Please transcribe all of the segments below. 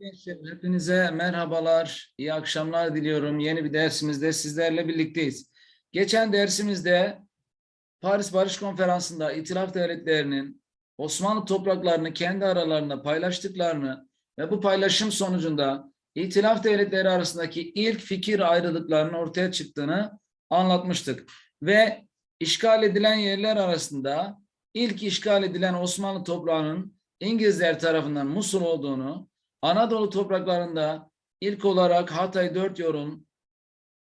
Gençler, hepinize merhabalar, iyi akşamlar diliyorum. Yeni bir dersimizde sizlerle birlikteyiz. Geçen dersimizde Paris Barış Konferansı'nda İtilaf Devletleri'nin Osmanlı topraklarını kendi aralarında paylaştıklarını ve bu paylaşım sonucunda İtilaf Devletleri arasındaki ilk fikir ayrılıklarının ortaya çıktığını anlatmıştık. Ve işgal edilen yerler arasında ilk işgal edilen Osmanlı toprağının İngilizler tarafından Musul olduğunu, Anadolu topraklarında ilk olarak Hatay dört yolun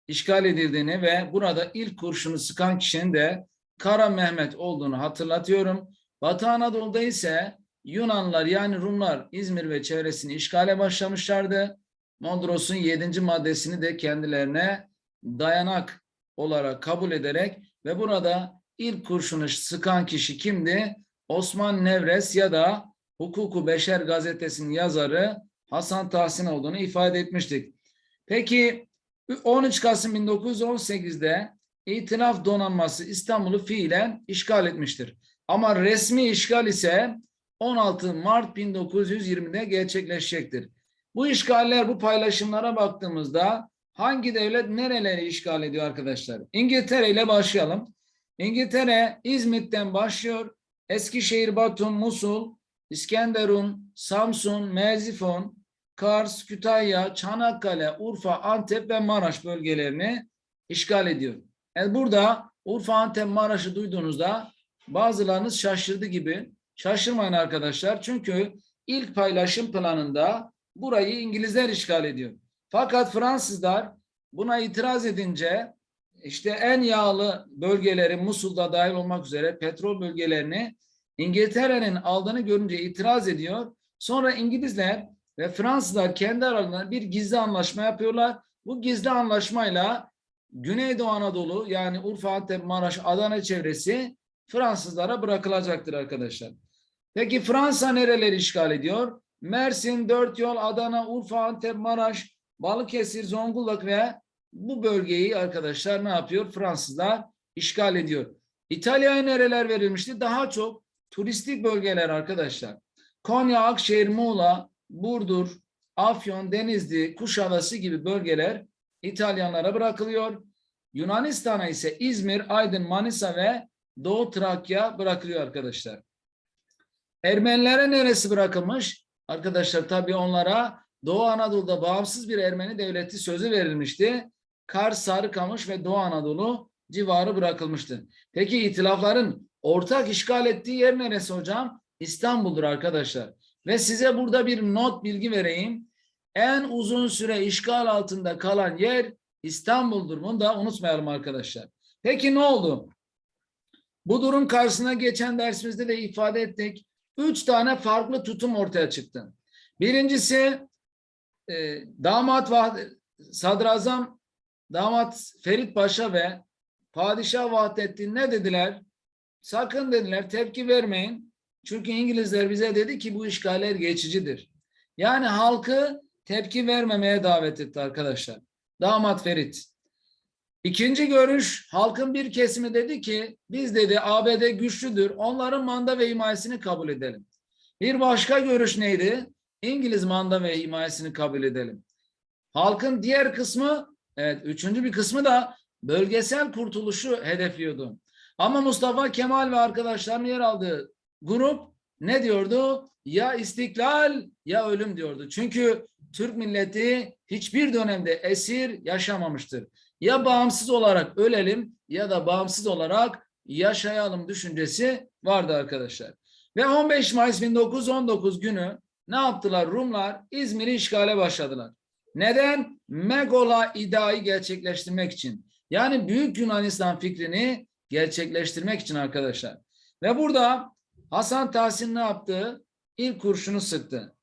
işgal edildiğini ve burada ilk kurşunu sıkan kişinin de Kara Mehmet olduğunu hatırlatıyorum. Batı Anadolu'da ise Yunanlar yani Rumlar İzmir ve çevresini işgale başlamışlardı. Mondros'un yedinci maddesini de kendilerine dayanak olarak kabul ederek ve burada ilk kurşunu sıkan kişi kimdi? Osman Nevres ya da Hukuku Beşer gazetesinin yazarı Hasan Tahsin olduğunu ifade etmiştik. Peki 13 Kasım 1918'de İtilaf donanması İstanbul'u fiilen işgal etmiştir. Ama resmi işgal ise 16 Mart 1920'de gerçekleşecektir. Bu işgaller, bu paylaşımlara baktığımızda hangi devlet nereleri işgal ediyor arkadaşlar? İngiltere ile başlayalım. İngiltere İzmit'ten başlıyor. Eskişehir, Batum, Musul, İskenderun, Samsun, Merzifon, Kars, Kütahya, Çanakkale, Urfa, Antep ve Maraş bölgelerini işgal ediyor. Yani burada Urfa, Antep, Maraş'ı duyduğunuzda bazılarınız şaşırdı gibi. Şaşırmayın arkadaşlar. Çünkü ilk paylaşım planında burayı İngilizler işgal ediyor. Fakat Fransızlar buna itiraz edince işte en yağlı bölgeleri Musul'da dahil olmak üzere petrol bölgelerini İngiltere'nin aldığını görünce itiraz ediyor. Sonra İngilizler ve Fransızlar kendi aralarında bir gizli anlaşma yapıyorlar. Bu gizli anlaşmayla Güneydoğu Anadolu yani Urfa, Antep, Maraş, Adana çevresi Fransızlara bırakılacaktır arkadaşlar. Peki Fransa nereleri işgal ediyor? Mersin, Dört Yol, Adana, Urfa, Antep, Maraş, Balıkesir, Zonguldak ve bu bölgeyi arkadaşlar ne yapıyor? Fransızlar işgal ediyor. İtalya'ya nereler verilmişti? Daha çok turistik bölgeler arkadaşlar. Konya, Akşehir, Muğla, Burdur, Afyon, Denizli, Kuşadası gibi bölgeler İtalyanlara bırakılıyor. Yunanistan'a ise İzmir, Aydın, Manisa ve Doğu Trakya bırakılıyor arkadaşlar. Ermenilere neresi bırakılmış? Arkadaşlar tabii onlara Doğu Anadolu'da bağımsız bir Ermeni devleti sözü verilmişti. Kars, Sarıkamış ve Doğu Anadolu civarı bırakılmıştı. Peki itilafların ortak işgal ettiği yer neresi hocam? İstanbul'dur arkadaşlar. Ve size burada bir not bilgi vereyim. En uzun süre işgal altında kalan yer İstanbul'dur. Bunu da unutmayalım arkadaşlar. Peki ne oldu? Bu durum karşısına geçen dersimizde de ifade ettik. Üç tane farklı tutum ortaya çıktı. Birincisi e, damat Vah- sadrazam damat Ferit Paşa ve padişah Vahdettin ne dediler? Sakın dediler tepki vermeyin. Çünkü İngilizler bize dedi ki bu işgaller geçicidir. Yani halkı tepki vermemeye davet etti arkadaşlar. Damat Ferit. İkinci görüş halkın bir kesimi dedi ki biz dedi ABD güçlüdür. Onların manda ve himayesini kabul edelim. Bir başka görüş neydi? İngiliz manda ve himayesini kabul edelim. Halkın diğer kısmı evet üçüncü bir kısmı da bölgesel kurtuluşu hedefliyordu. Ama Mustafa Kemal ve arkadaşlarının yer aldığı grup ne diyordu? Ya istiklal ya ölüm diyordu. Çünkü Türk milleti hiçbir dönemde esir yaşamamıştır. Ya bağımsız olarak ölelim ya da bağımsız olarak yaşayalım düşüncesi vardı arkadaşlar. Ve 15 Mayıs 1919 günü ne yaptılar? Rumlar İzmir'i işgale başladılar. Neden? Megola iddiayı gerçekleştirmek için. Yani Büyük Yunanistan fikrini gerçekleştirmek için arkadaşlar. Ve burada Hasan Tahsin ne yaptı? İlk kurşunu sıktı.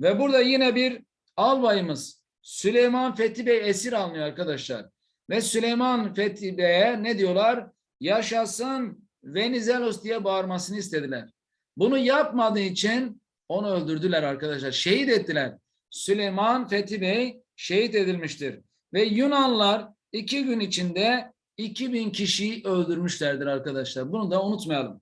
Ve burada yine bir albayımız Süleyman Fethi Bey esir alınıyor arkadaşlar. Ve Süleyman Fethi Bey'e ne diyorlar? Yaşasın Venizelos diye bağırmasını istediler. Bunu yapmadığı için onu öldürdüler arkadaşlar. Şehit ettiler. Süleyman Fethi Bey şehit edilmiştir. Ve Yunanlar iki gün içinde 2000 kişiyi öldürmüşlerdir arkadaşlar. Bunu da unutmayalım.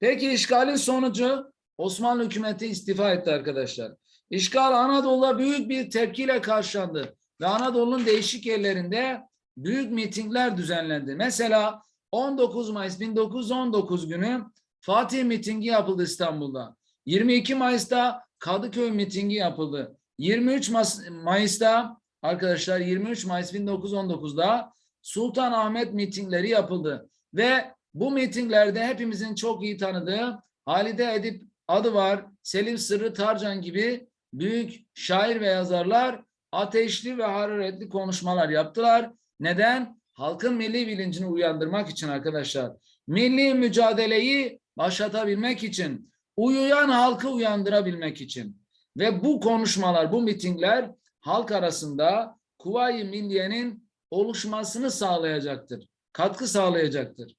Peki işgalin sonucu Osmanlı hükümeti istifa etti arkadaşlar. İşgal Anadolu'da büyük bir tepkiyle karşılandı ve Anadolu'nun değişik yerlerinde büyük mitingler düzenlendi. Mesela 19 Mayıs 1919 günü Fatih mitingi yapıldı İstanbul'da. 22 Mayıs'ta Kadıköy mitingi yapıldı. 23 Mas- Mayıs'ta arkadaşlar 23 Mayıs 1919'da Sultanahmet mitingleri yapıldı ve bu mitinglerde hepimizin çok iyi tanıdığı Halide Edip adı var, Selim Sırrı Tarcan gibi büyük şair ve yazarlar ateşli ve hararetli konuşmalar yaptılar. Neden? Halkın milli bilincini uyandırmak için arkadaşlar. Milli mücadeleyi başlatabilmek için, uyuyan halkı uyandırabilmek için. Ve bu konuşmalar, bu mitingler halk arasında Kuvayi Milliye'nin oluşmasını sağlayacaktır. Katkı sağlayacaktır.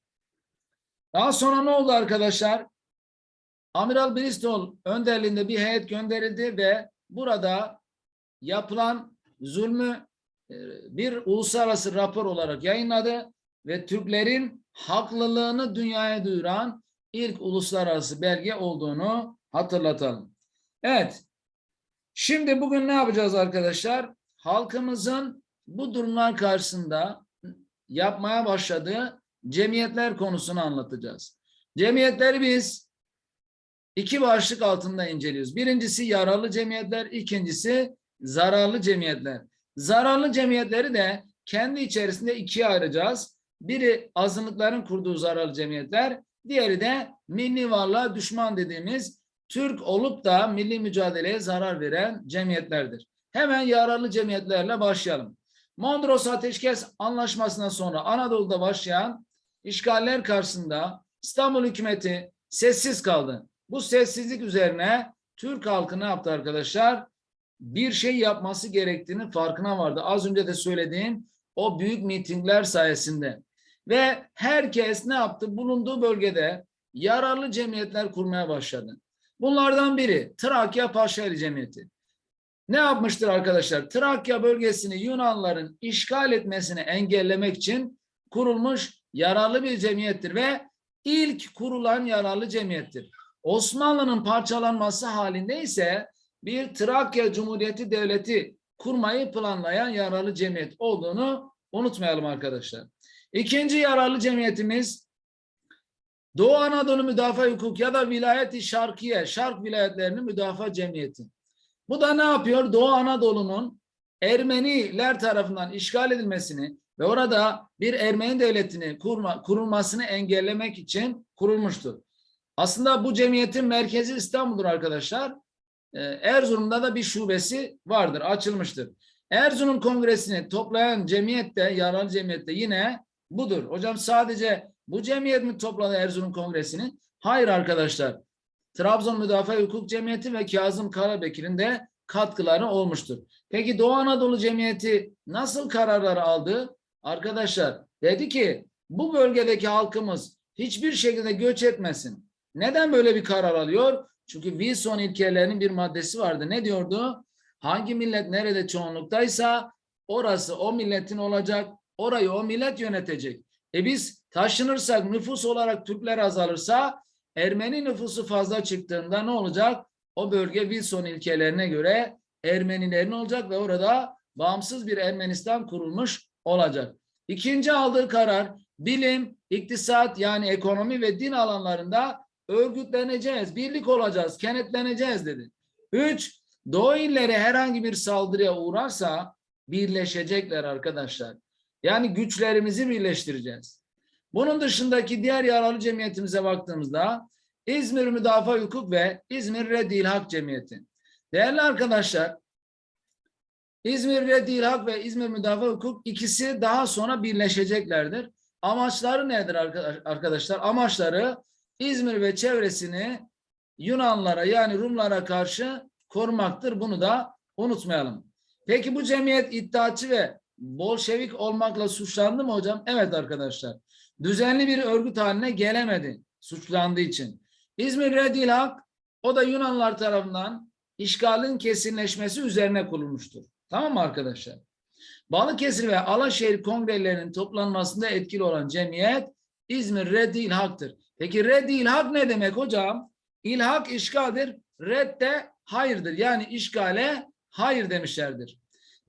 Daha sonra ne oldu arkadaşlar? Amiral Bristol önderliğinde bir heyet gönderildi ve burada yapılan zulmü e, bir uluslararası rapor olarak yayınladı ve Türklerin haklılığını dünyaya duyuran ilk uluslararası belge olduğunu hatırlatalım. Evet. Şimdi bugün ne yapacağız arkadaşlar? Halkımızın bu durumlar karşısında yapmaya başladığı cemiyetler konusunu anlatacağız. Cemiyetleri biz iki başlık altında inceliyoruz. Birincisi yararlı cemiyetler, ikincisi zararlı cemiyetler. Zararlı cemiyetleri de kendi içerisinde ikiye ayıracağız. Biri azınlıkların kurduğu zararlı cemiyetler, diğeri de milli varlığa düşman dediğimiz Türk olup da milli mücadeleye zarar veren cemiyetlerdir. Hemen yararlı cemiyetlerle başlayalım. Mondros Ateşkes Anlaşması'ndan sonra Anadolu'da başlayan işgaller karşısında İstanbul hükümeti sessiz kaldı. Bu sessizlik üzerine Türk halkı ne yaptı arkadaşlar? Bir şey yapması gerektiğini farkına vardı. Az önce de söylediğim o büyük mitingler sayesinde. Ve herkes ne yaptı? Bulunduğu bölgede yararlı cemiyetler kurmaya başladı. Bunlardan biri Trakya Paşaeli Cemiyeti. Ne yapmıştır arkadaşlar? Trakya bölgesini Yunanların işgal etmesini engellemek için kurulmuş yararlı bir cemiyettir ve ilk kurulan yararlı cemiyettir. Osmanlı'nın parçalanması halinde ise bir Trakya Cumhuriyeti Devleti kurmayı planlayan yararlı cemiyet olduğunu unutmayalım arkadaşlar. İkinci yararlı cemiyetimiz Doğu Anadolu Müdafaa Hukuk ya da Vilayet-i Şarkiye, Şark Vilayetlerini Müdafaa Cemiyeti. Bu da ne yapıyor? Doğu Anadolu'nun Ermeniler tarafından işgal edilmesini ve orada bir Ermeni devletini kurma, kurulmasını engellemek için kurulmuştur. Aslında bu cemiyetin merkezi İstanbul'dur arkadaşlar. Ee, Erzurum'da da bir şubesi vardır, açılmıştır. Erzurum Kongresi'ni toplayan cemiyette, yararlı cemiyette yine budur. Hocam sadece bu cemiyet mi topladı Erzurum Kongresi'ni? Hayır arkadaşlar. Trabzon Müdafaa Hukuk Cemiyeti ve Kazım Karabekir'in de katkıları olmuştur. Peki Doğu Anadolu Cemiyeti nasıl kararlar aldı? Arkadaşlar dedi ki bu bölgedeki halkımız hiçbir şekilde göç etmesin. Neden böyle bir karar alıyor? Çünkü Wilson ilkelerinin bir maddesi vardı. Ne diyordu? Hangi millet nerede çoğunluktaysa orası o milletin olacak. Orayı o millet yönetecek. E biz taşınırsak nüfus olarak Türkler azalırsa Ermeni nüfusu fazla çıktığında ne olacak? O bölge Wilson ilkelerine göre Ermenilerin olacak ve orada bağımsız bir Ermenistan kurulmuş olacak. İkinci aldığı karar bilim, iktisat yani ekonomi ve din alanlarında örgütleneceğiz, birlik olacağız, kenetleneceğiz dedi. Üç, Doğu illeri herhangi bir saldırıya uğrarsa birleşecekler arkadaşlar. Yani güçlerimizi birleştireceğiz. Bunun dışındaki diğer yararlı cemiyetimize baktığımızda İzmir Müdafaa Hukuk ve İzmir Redil Hak Cemiyeti. Değerli arkadaşlar, İzmir Redil Hak ve İzmir Müdafaa Hukuk ikisi daha sonra birleşeceklerdir. Amaçları nedir arkadaşlar? Amaçları İzmir ve çevresini Yunanlara yani Rumlara karşı korumaktır. Bunu da unutmayalım. Peki bu cemiyet iddiaçı ve Bolşevik olmakla suçlandı mı hocam? Evet arkadaşlar. Düzenli bir örgüt haline gelemedi suçlandığı için. İzmir Redil Hak o da Yunanlar tarafından işgalin kesinleşmesi üzerine kurulmuştur. Tamam mı arkadaşlar? Balıkesir ve Alaşehir kongrelerinin toplanmasında etkili olan cemiyet İzmir Redil Hak'tır. Peki Redil Hak ne demek hocam? İlhak işgaldir, redde hayırdır. Yani işgale hayır demişlerdir.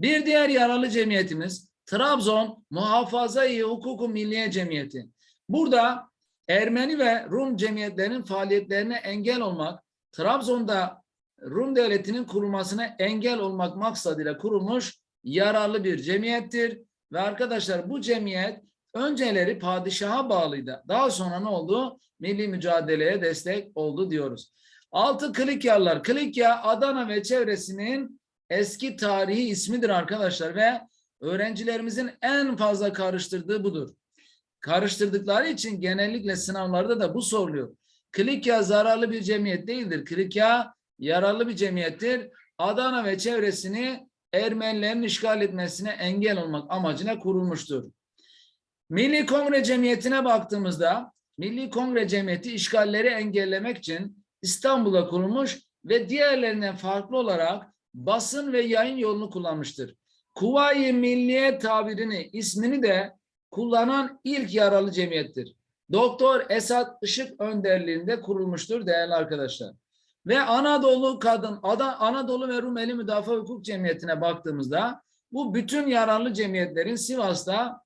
Bir diğer yaralı cemiyetimiz Trabzon Muhafaza-i Hukuku Milliye Cemiyeti. Burada Ermeni ve Rum cemiyetlerinin faaliyetlerine engel olmak, Trabzon'da Rum devletinin kurulmasına engel olmak maksadıyla kurulmuş yararlı bir cemiyettir. Ve arkadaşlar bu cemiyet önceleri padişaha bağlıydı. Daha sonra ne oldu? Milli mücadeleye destek oldu diyoruz. Altı Klikyarlar. Klikya Adana ve çevresinin eski tarihi ismidir arkadaşlar ve öğrencilerimizin en fazla karıştırdığı budur. Karıştırdıkları için genellikle sınavlarda da bu soruluyor. Klikya zararlı bir cemiyet değildir. Klikya yararlı bir cemiyettir. Adana ve çevresini Ermenilerin işgal etmesine engel olmak amacıyla kurulmuştur. Milli Kongre Cemiyeti'ne baktığımızda Milli Kongre Cemiyeti işgalleri engellemek için İstanbul'a kurulmuş ve diğerlerinden farklı olarak basın ve yayın yolunu kullanmıştır. Kuvayi Milliye tabirini, ismini de kullanan ilk yaralı cemiyettir. Doktor Esat Işık önderliğinde kurulmuştur değerli arkadaşlar. Ve Anadolu Kadın, Ada, Anadolu ve Rumeli Müdafaa Hukuk Cemiyeti'ne baktığımızda bu bütün yararlı cemiyetlerin Sivas'ta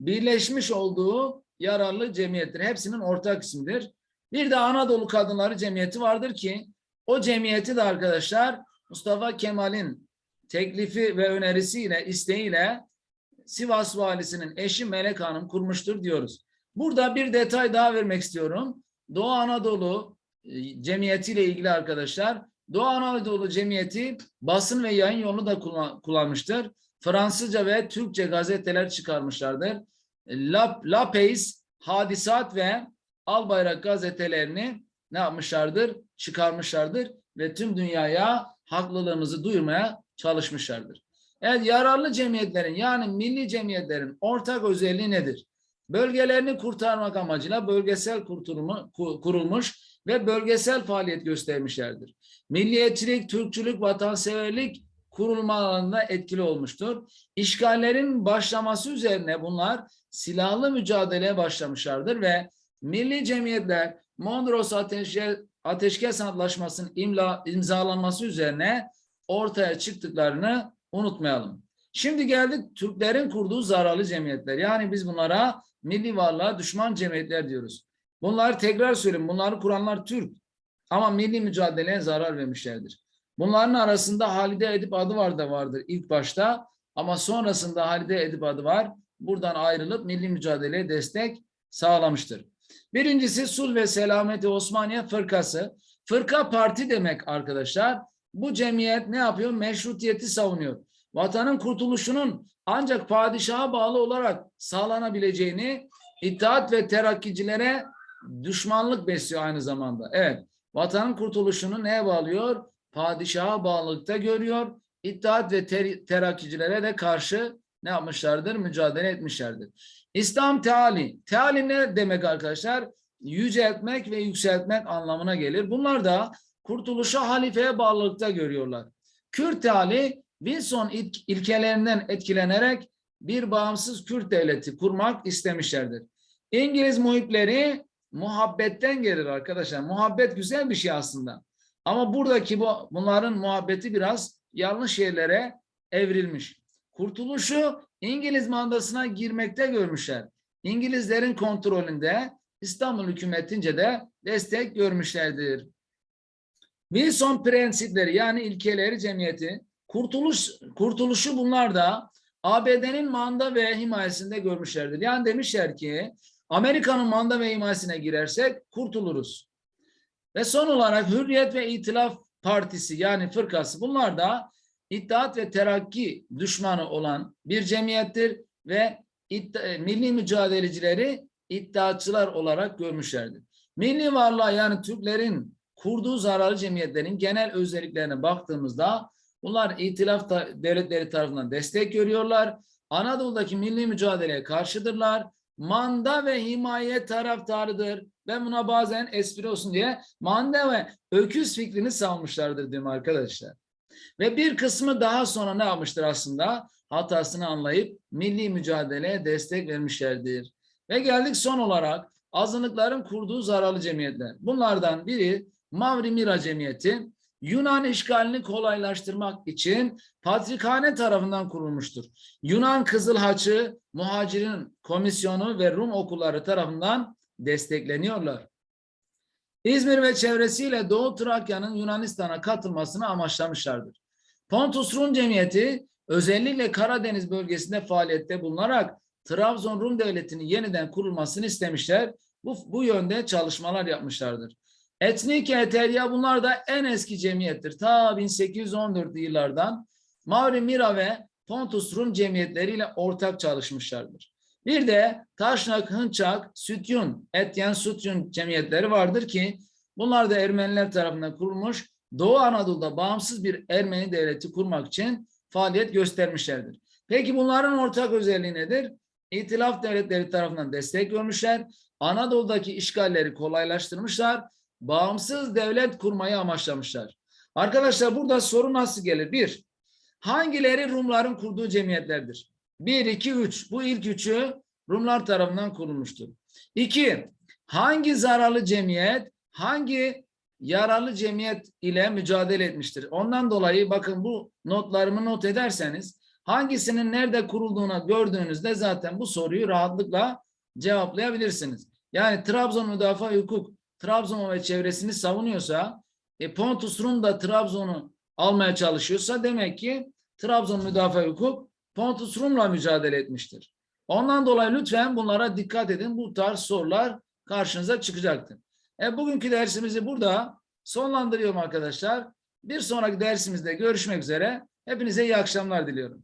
birleşmiş olduğu yararlı cemiyettir. Hepsinin ortak ismidir. Bir de Anadolu Kadınları Cemiyeti vardır ki o cemiyeti de arkadaşlar Mustafa Kemal'in teklifi ve önerisiyle, isteğiyle Sivas valisinin eşi Melek Hanım kurmuştur diyoruz. Burada bir detay daha vermek istiyorum. Doğu Anadolu e, Cemiyeti ile ilgili arkadaşlar. Doğu Anadolu Cemiyeti basın ve yayın yolunu da kullan- kullanmıştır. Fransızca ve Türkçe gazeteler çıkarmışlardır. La, La Pays, Hadisat ve Albayrak gazetelerini ne yapmışlardır? Çıkarmışlardır ve tüm dünyaya haklılığımızı duyurmaya çalışmışlardır. Evet yararlı cemiyetlerin yani milli cemiyetlerin ortak özelliği nedir? Bölgelerini kurtarmak amacıyla bölgesel kurtulumu, ku- kurulmuş ve bölgesel faaliyet göstermişlerdir. Milliyetçilik, Türkçülük, vatanseverlik kurulmalarında etkili olmuştur. İşgallerin başlaması üzerine bunlar silahlı mücadeleye başlamışlardır ve milli cemiyetler Mondros Ateşke, Ateşkes Antlaşması'nın imzalanması üzerine ortaya çıktıklarını unutmayalım. Şimdi geldik Türklerin kurduğu zararlı cemiyetler. Yani biz bunlara milli varlığa düşman cemiyetler diyoruz. Bunlar tekrar söyleyeyim bunları kuranlar Türk ama milli mücadeleye zarar vermişlerdir. Bunların arasında Halide Edip adı var da vardır ilk başta ama sonrasında Halide Edip adı var. Buradan ayrılıp milli mücadeleye destek sağlamıştır. Birincisi Sulh ve Selameti Osmaniye Fırkası. Fırka parti demek arkadaşlar. Bu cemiyet ne yapıyor? Meşrutiyeti savunuyor. Vatanın kurtuluşunun ancak padişaha bağlı olarak sağlanabileceğini İttihat ve terakkicilere düşmanlık besliyor aynı zamanda. Evet, vatanın kurtuluşunu neye bağlıyor? Padişaha bağlılıkta görüyor. İttihat ve ter terakkicilere de karşı ne yapmışlardır? Mücadele etmişlerdir. İslam teali. Teali ne demek arkadaşlar? Yüceltmek ve yükseltmek anlamına gelir. Bunlar da kurtuluşu halifeye bağlılıkta görüyorlar. Kürt teali Wilson ilk- ilkelerinden etkilenerek bir bağımsız Kürt devleti kurmak istemişlerdir. İngiliz muhipleri muhabbetten gelir arkadaşlar. Muhabbet güzel bir şey aslında. Ama buradaki bu bunların muhabbeti biraz yanlış yerlere evrilmiş. Kurtuluşu İngiliz mandasına girmekte görmüşler. İngilizlerin kontrolünde İstanbul hükümetince de destek görmüşlerdir. Wilson prensipleri yani ilkeleri cemiyeti kurtuluş kurtuluşu bunlar da ABD'nin manda ve himayesinde görmüşlerdir. Yani demişler ki Amerika'nın manda ve himayesine girersek kurtuluruz. Ve son olarak Hürriyet ve İtilaf Partisi yani fırkası bunlar da İttihat ve Terakki düşmanı olan bir cemiyettir ve e, milli mücadelecileri iddiatçılar olarak görmüşlerdir. Milli varlığa yani Türklerin kurduğu zararlı cemiyetlerin genel özelliklerine baktığımızda bunlar itilaf devletleri tarafından destek görüyorlar. Anadolu'daki milli mücadeleye karşıdırlar. Manda ve himaye taraftarıdır. Ben buna bazen espri olsun diye manda ve öküz fikrini savmuşlardır diyorum arkadaşlar. Ve bir kısmı daha sonra ne yapmıştır aslında? Hatasını anlayıp milli mücadeleye destek vermişlerdir. Ve geldik son olarak azınlıkların kurduğu zararlı cemiyetler. Bunlardan biri Mavri Mira Cemiyeti. Yunan işgalini kolaylaştırmak için Patrikhane tarafından kurulmuştur. Yunan Kızıl Haçı, Muhacirin Komisyonu ve Rum okulları tarafından destekleniyorlar. İzmir ve çevresiyle Doğu Trakya'nın Yunanistan'a katılmasını amaçlamışlardır. Pontus Rum Cemiyeti özellikle Karadeniz bölgesinde faaliyette bulunarak Trabzon Rum Devleti'nin yeniden kurulmasını istemişler. Bu, bu yönde çalışmalar yapmışlardır. Etnik Eterya bunlar da en eski cemiyettir. Ta 1814 yıllardan Mavri Mira ve Pontus Rum cemiyetleriyle ortak çalışmışlardır. Bir de Taşnak, Hınçak, Sütyun, Etyen Sütyun cemiyetleri vardır ki bunlar da Ermeniler tarafından kurulmuş Doğu Anadolu'da bağımsız bir Ermeni devleti kurmak için faaliyet göstermişlerdir. Peki bunların ortak özelliği nedir? İtilaf devletleri tarafından destek görmüşler. Anadolu'daki işgalleri kolaylaştırmışlar. Bağımsız devlet kurmayı amaçlamışlar. Arkadaşlar burada soru nasıl gelir? Bir, hangileri Rumların kurduğu cemiyetlerdir? Bir, iki, üç. Bu ilk üçü Rumlar tarafından kurulmuştur. İki, hangi zararlı cemiyet, hangi yararlı cemiyet ile mücadele etmiştir? Ondan dolayı bakın bu notlarımı not ederseniz hangisinin nerede kurulduğunu gördüğünüzde zaten bu soruyu rahatlıkla cevaplayabilirsiniz. Yani Trabzon Müdafaa Hukuk Trabzon ve çevresini savunuyorsa e, Pontus Rum da Trabzon'u almaya çalışıyorsa demek ki Trabzon Müdafaa Hukuk Pontus Rum'la mücadele etmiştir. Ondan dolayı lütfen bunlara dikkat edin. Bu tarz sorular karşınıza çıkacaktır. E, bugünkü dersimizi burada sonlandırıyorum arkadaşlar. Bir sonraki dersimizde görüşmek üzere. Hepinize iyi akşamlar diliyorum.